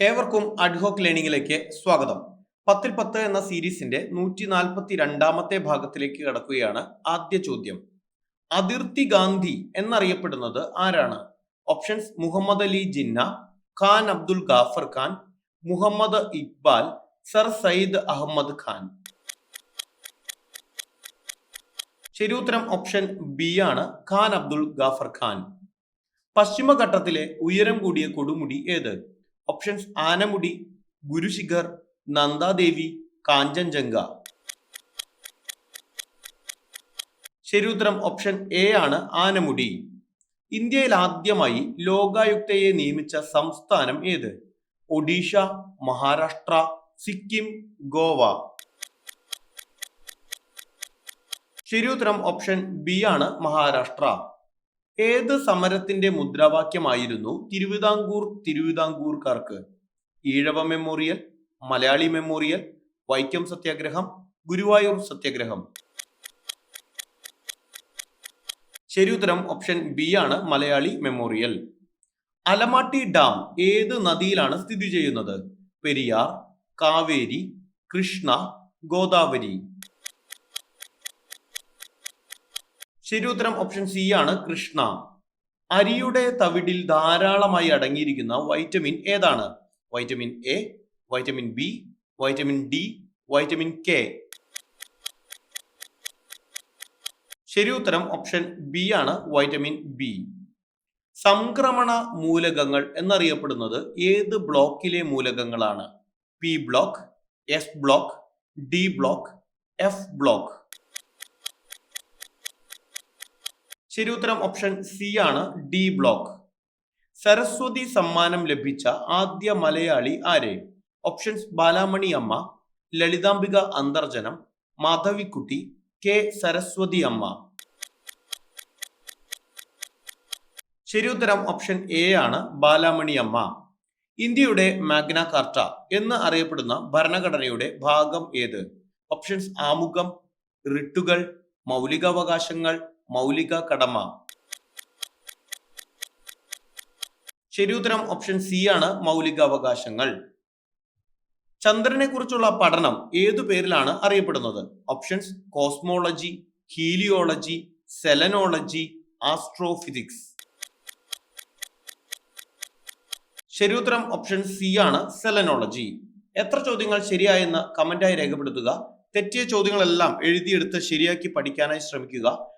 ഏവർക്കും അഡ്ഹോക്ക് ലേണിംഗിലേക്ക് സ്വാഗതം. പത്തിൽ പത്ത് എന്ന സീരീസിന്റെ നൂറ്റി നാൽപ്പത്തി രണ്ടാമത്തെ ഭാഗത്തിലേക്ക് കടക്കുകയാണ് ആദ്യ ചോദ്യം. അതിർത്തി ഗാന്ധി എന്നറിയപ്പെടുന്നത് ആരാണ്? Options Muhammad Ali Jinnah Khan Abdul Gaffar Khan Muhammad Iqbal sir Syed Ahmed Khan. ശരി ഉത്തരം ഓപ്ഷൻ ബി ആണ്. ഖാൻ അബ്ദുൽ ഗാഫർ ഖാൻ. പശ്ചിമഘട്ടത്തിലെ ഉയരം കൂടിയ കൊടുമുടി ഏത്? ഓപ്ഷൻസ് ആനമുടി ഗുരുശിഖർ നന്ദാദേവി കാഞ്ചൻജംഗ ശരി ഉത്തരം ഓപ്ഷൻ എ ആണ് ആനമുടി ഇന്ത്യയിൽ ആദ്യമായി ലോകായുക്തയെ നിയമിച്ച സംസ്ഥാനം ഏത്? ഒഡീഷ മഹാരാഷ്ട്ര സിക്കിം ഗോവ. ശരി ഉത്തരം ഓപ്ഷൻ ബി ആണ് മഹാരാഷ്ട്ര. ഏത് സമരത്തിന്റെ മുദ്രാവാക്യമായിരുന്നു Thiruvithamkoor തിരുവിതാംകൂർക്കാർക്ക്? Ezhava memorial Malayali memorial Vaikom Satyagraha Guruvayur Satyagraha. ശരിയുത്തരം ഓപ്ഷൻ ബി ആണ് മലയാളി മെമ്മോറിയൽ. അലമാട്ടി ഡാം ഏത് നദിയിലാണ് സ്ഥിതി ചെയ്യുന്നത്? പെരിയാർ കാവേരി കൃഷ്ണ ഗോദാവരി. ശരിയുത്തരം ഓപ്ഷൻ സി ആണ് കൃഷ്ണ. അരിയുടെ തവിടിൽ ധാരാളമായി അടങ്ങിയിരിക്കുന്ന വൈറ്റമിൻ ഏതാണ്? Vitamin A vitamin B vitamin D vitamin K ശരി ഉത്തരം ഓപ്ഷൻ ബി ആണ് വൈറ്റമിൻ ബി സംക്രമണ മൂലകങ്ങൾ എന്നറിയപ്പെടുന്നത് ഏത് ബ്ലോക്കിലെ മൂലകങ്ങളാണ്? P block S block D block F block ശരിയുത്തരം ഓപ്ഷൻ സി ആണ് ഡി ബ്ലോക്ക് സരസ്വതി സമ്മാനം ലഭിച്ച ആദ്യ മലയാളി ആരെ? Options Balamani Amma Lalithambika Antharjanam Madhavikutty K Saraswathi Amma. ശരി ഉത്തരം ഓപ്ഷൻ എ ആണ് ബാലാമണി അമ്മ. ഇന്ത്യയുടെ മാഗ്ന കാർട്ട എന്ന് അറിയപ്പെടുന്ന ഭരണഘടനയുടെ ഭാഗം ഏത്? ഓപ്ഷൻസ് ആമുഖം റിട്ടുകൾ മൗലികാവകാശങ്ങൾ മൗലിക കടമ. ശരിയുത്തരം ഓപ്ഷൻ സി ആണ് മൗലിക അവകാശങ്ങൾ. ചന്ദ്രനെ കുറിച്ചുള്ള പഠനം ഏതു പേരിലാണ് അറിയപ്പെടുന്നത്? Options cosmology heliology selenology astrophysics ശരിയുത്തരം ഓപ്ഷൻ സി ആണ് സെലനോളജി എത്ര ചോദ്യങ്ങൾ ശരിയായെന്ന് കമന്റായി രേഖപ്പെടുത്തുക. തെറ്റിയ ചോദ്യങ്ങളെല്ലാം എഴുതിയെടുത്ത് ശരിയാക്കി പഠിക്കാനായി ശ്രമിക്കുക.